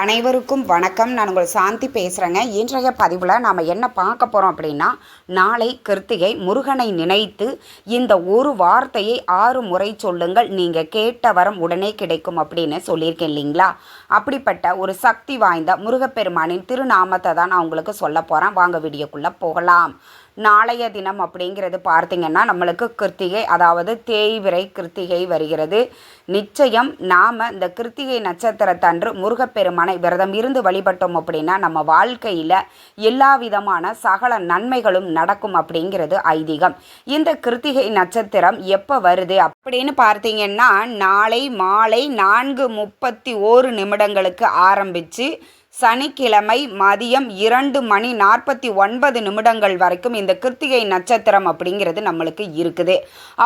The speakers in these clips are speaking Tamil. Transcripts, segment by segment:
அனைவருக்கும் வணக்கம். நான் உங்கள் சாந்தி பேசுகிறேங்க இன்றைய பதிவில் நாம் என்ன பார்க்க போகிறோம் அப்படின்னா நாளை கிருத்திகை முருகனை நினைத்து இந்த ஒரு வார்த்தையை ஆறு முறை சொல்லுங்கள். நீங்கள் கேட்ட வரம் உடனே கிடைக்கும் அப்படின்னு சொல்லியிருக்கேன் இல்லைங்களா? அப்படிப்பட்ட ஒரு சக்தி வாய்ந்த முருகப்பெருமானின் திருநாமத்தை தான் நான் உங்களுக்கு சொல்ல போகிறேன் வாங்க வீடியோக்குள்ளே போகலாம். நாளைய தினம் அப்படிங்கிறது பார்த்தீங்கன்னா நம்மளுக்கு கிருத்திகை அதாவது தேய்விரை கிருத்திகை வருகிறது. நிச்சயம் நாம் இந்த கிருத்திகை நட்சத்திரத்தன்று முருகப்பெருமானை விரதம் இருந்து வழிபட்டோம் அப்படின்னா நம்ம வாழ்க்கையில் எல்லா விதமான சகல நன்மைகளும் நடக்கும் அப்படிங்கிறது ஐதீகம். இந்த கிருத்திகை நட்சத்திரம் எப்போ வருது அப்படின்னு பார்த்தீங்கன்னா நாளை மாலை நான்கு முப்பத்தி ஓரு நிமிடங்களுக்கு ஆரம்பித்து சனிக்கிழமை மதியம் இரண்டு மணி நாற்பத்தி ஒன்பது நிமிடங்கள் வரைக்கும் இந்த கிருத்திகை நட்சத்திரம் அப்படிங்கிறது நம்மளுக்கு இருக்குது.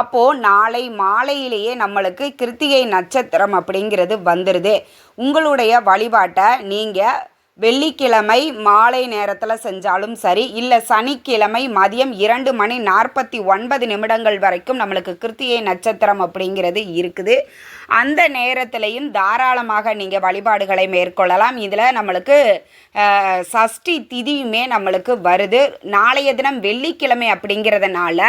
அப்போது நாளை மாலையிலேயே நம்மளுக்கு கிருத்திகை நட்சத்திரம் அப்படிங்கிறது வந்துடுது உங்களுடைய வழிபாட்டை நீங்கள் வெள்ளிக்கிழமை மாலை நேரத்தில் செஞ்சாலும் சரி இல்லை சனிக்கிழமை மதியம் இரண்டு மணி நாற்பத்தி ஒன்பது நிமிடங்கள் வரைக்கும் நம்மளுக்கு கிருத்திகை நட்சத்திரம் அப்படிங்கிறது இருக்குது. அந்த நேரத்திலையும் தாராளமாக நீங்கள் வழிபாடுகளை மேற்கொள்ளலாம். இதில் நம்மளுக்கு சஷ்டி திதியுமே நம்மளுக்கு வருது. நாளைய தினம் வெள்ளிக்கிழமை அப்படிங்கிறதுனால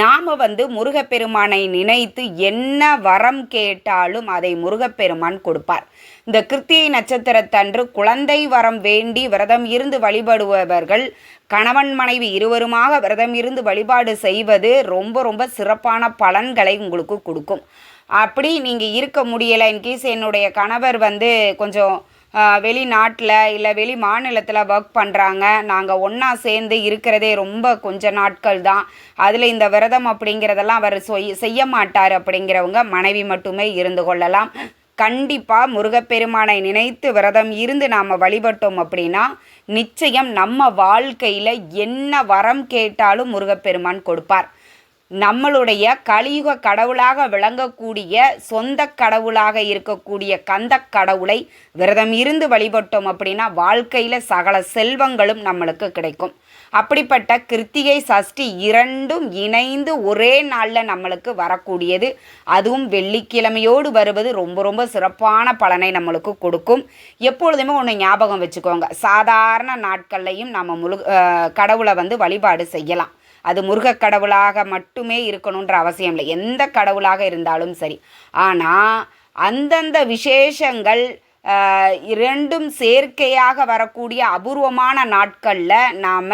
நாம் வந்து முருகப்பெருமானை நினைத்து என்ன வரம் கேட்டாலும் அதை முருகப்பெருமான் கொடுப்பார். இந்த கிருத்திகை நட்சத்திரத்தன்று குழந்தை வரம் வேண்டி விரதம் இருந்து வழிபடுபவர்கள் கணவன் மனைவி இருவருமாக விரதம் இருந்து வழிபாடு செய்வது ரொம்ப ரொம்ப சிறப்பான பலன்களை உங்களுக்கு கொடுக்கும். அப்படி நீங்கள் இருக்க முடியலை. இன்கேஸ் என்னுடைய கணவர் வந்து கொஞ்சம் வெளிநாட்டில் இல்லை வெளி மாநிலத்தில் ஒர்க் பண்ணுறாங்க நாங்கள் ஒன்றா சேர்ந்து இருக்கிறதே ரொம்ப கொஞ்ச நாட்கள் தான். அதில் இந்த விரதம் அப்படிங்கிறதெல்லாம் அவர் செய்ய மாட்டார் அப்படிங்கிறவங்க மனைவி மட்டுமே இருந்து கொள்ளலாம். கண்டிப்பாக முருகப்பெருமானை நினைத்து விரதம் இருந்து நாம் வழிபட்டோம் அப்படின்னா நிச்சயம் நம்ம வாழ்க்கையில் என்ன வரம் கேட்டாலும் முருகப்பெருமான் கொடுப்பார். நம்மளுடைய கலியுக கடவுளாக விளங்கக்கூடிய சொந்த கடவுளாக இருக்கக்கூடிய கந்த கடவுளை விரதம் இருந்து வழிபட்டோம் அப்படின்னா வாழ்க்கையில் சகல செல்வங்களும் நம்மளுக்கு கிடைக்கும். அப்படிப்பட்ட கிருத்திகை சஷ்டி இரண்டும் இணைந்து ஒரே நாளில் நம்மளுக்கு வரக்கூடியது. அதுவும் வெள்ளிக்கிழமையோடு வருவது ரொம்ப ரொம்ப சிறப்பான பலனை நம்மளுக்கு கொடுக்கும். எப்பொழுதுமே ஒன்று ஞாபகம் வச்சுக்கோங்க. சாதாரண நாட்கள்லையும் நம்ம முழு கடவுளை வந்து வழிபாடு செய்யலாம். அது முருகக் கடவுளாக மட்டுமே இருக்கணுன்ற அவசியம் இல்லை. எந்த கடவுளாக இருந்தாலும் சரி. ஆனால் அந்தந்த விசேஷங்கள் இரண்டும் சேர்க்கையாக வரக்கூடிய அபூர்வமான நாட்களில் நாம்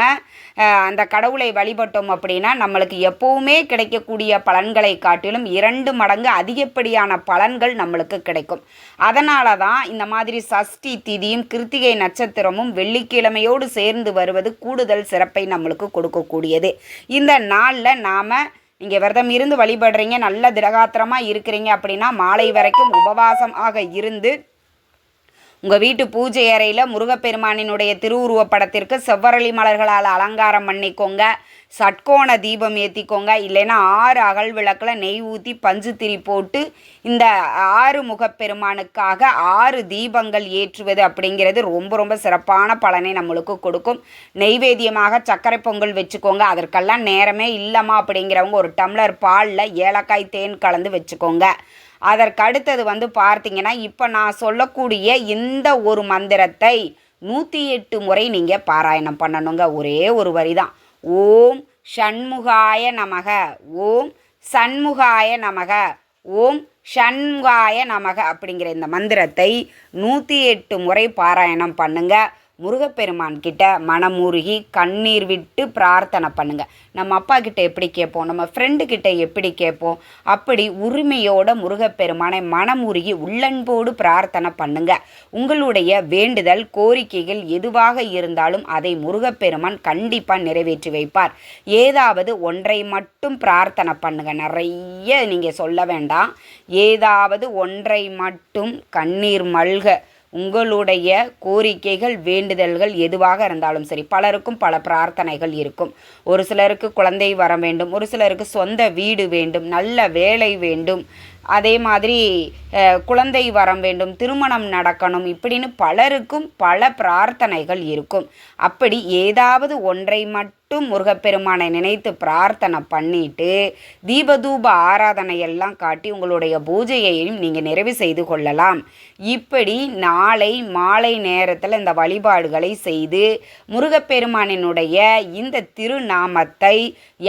அந்த கடவுளை வழிபட்டோம் அப்படின்னா நம்மளுக்கு எப்போவுமே கிடைக்கக்கூடிய பலன்களை காட்டிலும் இரண்டு மடங்கு அதிகப்படியான பலன்கள் நம்மளுக்கு கிடைக்கும். அதனால தான் இந்த மாதிரி சஷ்டி திதியும் கிருத்திகை நட்சத்திரமும் வெள்ளிக்கிழமையோடு சேர்ந்து வருவது கூடுதல் சிறப்பை நம்மளுக்கு கொடுக்கக்கூடியது. இந்த நாளில் நாம் நீங்கள் விரதம் இருந்து வழிபடுறீங்க நல்ல திடகாத்திரமாக இருக்கிறீங்க அப்படின்னா மாலை வரைக்கும் உபவாசமாக இருந்து உங்கள் வீட்டு பூஜை அறையில் முருகப்பெருமானினுடைய திருவுருவப் படத்திற்கு செவ்வரளி மலர்களால் அலங்காரம் பண்ணிக்கோங்க. சட்கோண தீபம் ஏற்றிக்கோங்க இல்லைன்னா ஆறு அகல் விளக்கில் நெய் ஊற்றி பஞ்சு திரி போட்டு இந்த ஆறு முகப்பெருமானுக்காக ஆறு தீபங்கள் ஏற்றுவது அப்படிங்கிறது ரொம்ப ரொம்ப சிறப்பான பலனை நம்மளுக்கு கொடுக்கும். நெய்வேத்தியமாக சர்க்கரை பொங்கல் வச்சுக்கோங்க. அதற்கெல்லாம் நேரமே இல்லைம்மா அப்படிங்கிறவங்க ஒரு டம்ளர் பாலில் ஏலக்காய் தேன் கலந்து வச்சுக்கோங்க. அதற்கடுத்தது வந்து பார்த்தீங்கன்னா இப்போ நான் சொல்லக்கூடிய இந்த ஒரு மந்திரத்தை நூற்றி எட்டு முறை நீங்கள் பாராயணம் பண்ணணுங்க. ஒரே ஒரு வரி தான் ஓம் ஷண்முகாய நமக. ஓம் சண்முகாய நமக. ஓம் ஷண்முகாய நமக அப்படிங்கிற இந்த மந்திரத்தை நூற்றி எட்டு முறை பாராயணம் பண்ணுங்கள் முருகப்பெருமான் கிட்ட மனமுருகி கண்ணீர் விட்டு பிரார்த்தனை பண்ணுங்க. நம்ம அப்பா கிட்ட எப்படி கேட்போம்? நம்ம ஃப்ரெண்டு கிட்ட எப்படி கேட்போம்? அப்படி உரிமையோட முருகப்பெருமானை மனமுருகி உள்ளன்போடு பிரார்த்தனை பண்ணுங்க. உங்களுடைய வேண்டுதல் கோரிக்கைகள் எதுவாக இருந்தாலும் அதை முருகப்பெருமான் கண்டிப்பாக நிறைவேற்றி வைப்பார். ஏதாவது ஒன்றை மட்டும் பிரார்த்தனை பண்ணுங்க. நிறைய நீங்கள் சொல்ல வேண்டாம். ஏதாவது ஒன்றை மட்டும் கண்ணீர் மல்க. உங்களுடைய கோரிக்கைகள் வேண்டுதல்கள் எதுவாக இருந்தாலும் சரி பலருக்கும் பல பிரார்த்தனைகள் இருக்கும். ஒரு சிலருக்கு குழந்தை வர வேண்டும் ஒரு சிலருக்கு சொந்த வீடு வேண்டும் நல்ல வேலை வேண்டும். அதே மாதிரி குழந்தை வரம் வேண்டும் திருமணம் நடக்கணும் இப்படின்னு பலருக்கும் பல பிரார்த்தனைகள் இருக்கும். அப்படி ஏதாவது ஒன்றை மட்டும் மட்டும் முருகப்பெருமானை நினைத்து பிரார்த்தனை பண்ணிட்டு தீபதூப ஆராதனையெல்லாம் காட்டி உங்களுடைய பூஜையையும் நீங்கள் நிறைவு செய்து கொள்ளலாம். இப்படி நாளை மாலை நேரத்தில் இந்த வழிபாடுகளை செய்து முருகப்பெருமானினுடைய இந்த திருநாமத்தை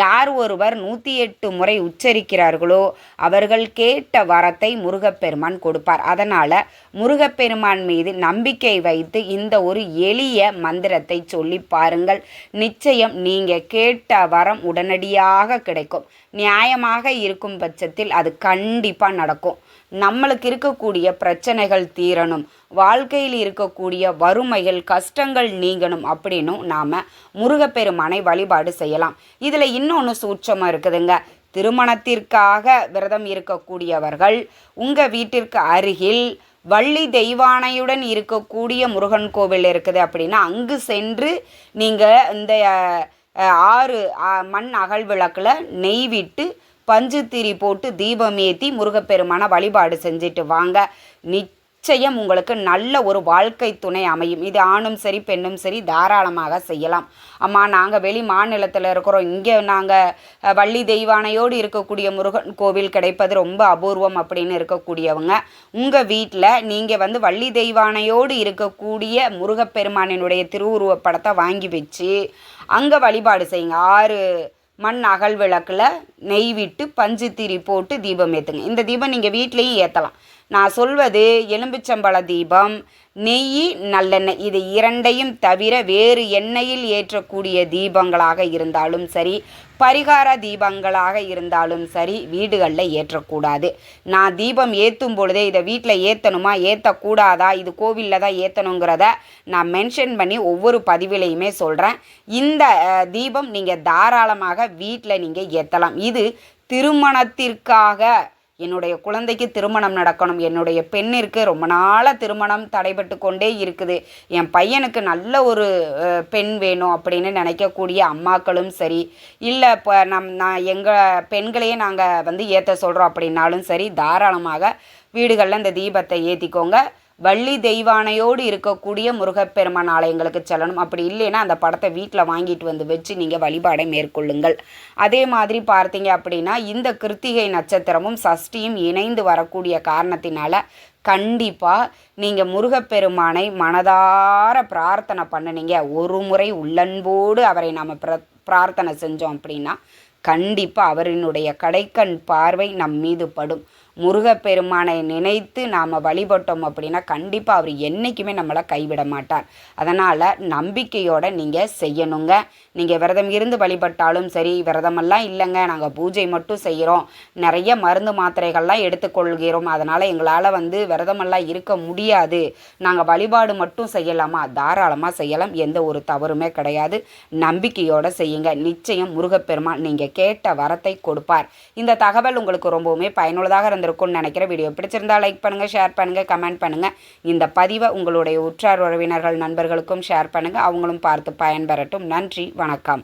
யார் ஒருவர் நூற்றி எட்டு முறை உச்சரிக்கிறார்களோ அவர்கள் கேட்ட வரத்தை முருகப்பெருமான் கொடுப்பார். அதனால் முருகப்பெருமான் மீது நம்பிக்கை வைத்து இந்த ஒரு எளிய மந்திரத்தை சொல்லி பாருங்கள். நிச்சயம் நீங்கள் கேட்ட வரம் உடனடியாக கிடைக்கும். நியாயமாக இருக்கும் பட்சத்தில் அது கண்டிப்பாக நடக்கும். நம்மளுக்கு இருக்கக்கூடிய பிரச்சனைகள் தீரணும். வாழ்க்கையில் இருக்கக்கூடிய வறுமைகள் கஷ்டங்கள் நீங்கணும் அப்படின்னும் நாம் முருகப்பெருமானை வழிபாடு செய்யலாம். இதில் இன்னொன்று சூட்சமாக இருக்குதுங்க. திருமணத்திற்காக விரதம் இருக்கக்கூடியவர்கள் உங்கள் வீட்டிற்கு அருகில் வள்ளி தெய்வானையுடன் இருக்கக்கூடிய முருகன் கோவில் இருக்குது அப்படின்னா அங்கு சென்று நீங்கள் இந்த ஆறு மண் அகல் விளக்கில் நெய் விட்டு பஞ்சுத்திரி போட்டு தீபம் ஏற்றி முருகப்பெருமான வழிபாடு செஞ்சுட்டு வாங்க. நிச்சயம் நிச்சயம் உங்களுக்கு நல்ல ஒரு வாழ்க்கை துணை அமையும். இது ஆணும் சரி பெண்ணும் சரி தாராளமாக செய்யலாம். அம்மா நாங்கள் வெளி மாநிலத்தில் இருக்கிறோம். இங்கே நாங்கள் வள்ளி தெய்வானையோடு இருக்கக்கூடிய முருகன் கோவில் கிடைப்பது ரொம்ப அபூர்வம் அப்படின்னு இருக்கக்கூடியவங்க. உங்கள் வீட்டில் நீங்கள் வந்து வள்ளி தெய்வானையோடு இருக்கக்கூடிய முருகப்பெருமானினுடைய திருவுருவ படத்தை வாங்கி வச்சு அங்கே வழிபாடு செய்யுங்க. ஆறு மண் அகல் விளக்கில் நெய் விட்டு பஞ்சு திரி போட்டு தீபம் ஏற்றுங்க இந்த தீபம் நீங்கள் வீட்லேயும் ஏற்றலாம் நான் சொல்வது எலும்பிச்சம்பழ தீபம் நெய் நல்லெண்ணெய். இது இரண்டையும் தவிர வேறு எண்ணெயில் ஏற்றக்கூடிய தீபங்களாக இருந்தாலும் சரி பரிகார தீபங்களாக இருந்தாலும் சரி வீடுகளில் ஏற்றக்கூடாது. நான் தீபம் ஏற்றும் பொழுதே இதை வீட்டில் ஏற்றணுமா ஏற்றக்கூடாதா இது கோவிலில் தான் ஏற்றணுங்கிறத நான் மென்ஷன் பண்ணி ஒவ்வொரு பதிவிலையுமே சொல்கிறேன் இந்த தீபம் நீங்கள் தாராளமாக வீட்டில் நீங்கள் ஏற்றலாம் இது திருமணத்திற்காக என்னுடைய குழந்தைக்கு திருமணம் நடக்கணும். என்னுடைய பெண்ணிற்கு ரொம்ப நாளாக திருமணம் தடைபட்டு கொண்டே இருக்குது. என் பையனுக்கு நல்ல ஒரு பெண் வேணும் அப்படின்னு நினைக்கக்கூடிய அம்மாக்களும் சரி இல்லை இப்போ நம் நான் எங்கள் பெண்களையே நாங்கள் வந்து ஏற்ற சொல்கிறோம் அப்படின்னாலும் சரி தாராளமாக வீடுகளில் இந்த தீபத்தை ஏற்றிக்கோங்க வள்ளி தெய்வானையோடு இருக்கக்கூடிய முருகப்பெருமான் ஆலயங்களுக்கு செல்லணும். அப்படி இல்லைன்னா அந்த படத்தை வீட்டில் வாங்கிட்டு வந்து வச்சு நீங்கள் வழிபாடை மேற்கொள்ளுங்கள். அதே மாதிரி பார்த்தீங்க அப்படின்னா இந்த கிருத்திகை நட்சத்திரமும் சஷ்டியும் இணைந்து வரக்கூடிய காரணத்தினால கண்டிப்பாக நீங்கள் முருகப்பெருமானை மனதார பிரார்த்தனை பண்ணுனீங்க. ஒரு முறை உள்ளன்போடு அவரை நாம் பிர பிரார்த்தனை செஞ்சோம் அப்படின்னா கண்டிப்பாக அவரினுடைய கடைக்கண் பார்வை நம் மீது படும். முருகப்பெருமானை நினைத்து நாம் வழிபட்டோம் அப்படின்னா கண்டிப்பாக அவர் என்றைக்குமே நம்மளை கைவிட மாட்டார். அதனால் நம்பிக்கையோடு நீங்கள் செய்யணுங்க. நீங்கள் விரதம் இருந்து வழிபட்டாலும் சரி விரதமெல்லாம் இல்லைங்க. நாங்கள் பூஜை மட்டும் செய்கிறோம் நிறைய மருந்து மாத்திரைகள்லாம் எடுத்துக்கொள்கிறோம். அதனால் எங்களால் வந்து விரதமெல்லாம் இருக்க முடியாது. நாங்கள் வழிபாடு மட்டும் செய்யலாமா? தாராளமாக செய்யலாம். எந்த ஒரு தவறுமே கிடையாது. நம்பிக்கையோடு செய்யுங்க. நிச்சயம் முருகப்பெருமான் நீங்கள் கேட்ட வரத்தை கொடுப்பார். இந்த தகவல் உங்களுக்கு ரொம்பவுமே பயனுள்ளதாக இருந்திருக்கும்னு நினைக்கிற வீடியோ பிடிச்சிருந்தால் லைக் பண்ணுங்கள் ஷேர் பண்ணுங்கள் கமெண்ட் பண்ணுங்கள் இந்த பதிவை உங்களுடைய உற்றார் உறவினர்கள் நண்பர்களுக்கும் ஷேர் பண்ணுங்கள் அவங்களும் பார்த்து பயன்பெறட்டும். நன்றி வணக்கம்.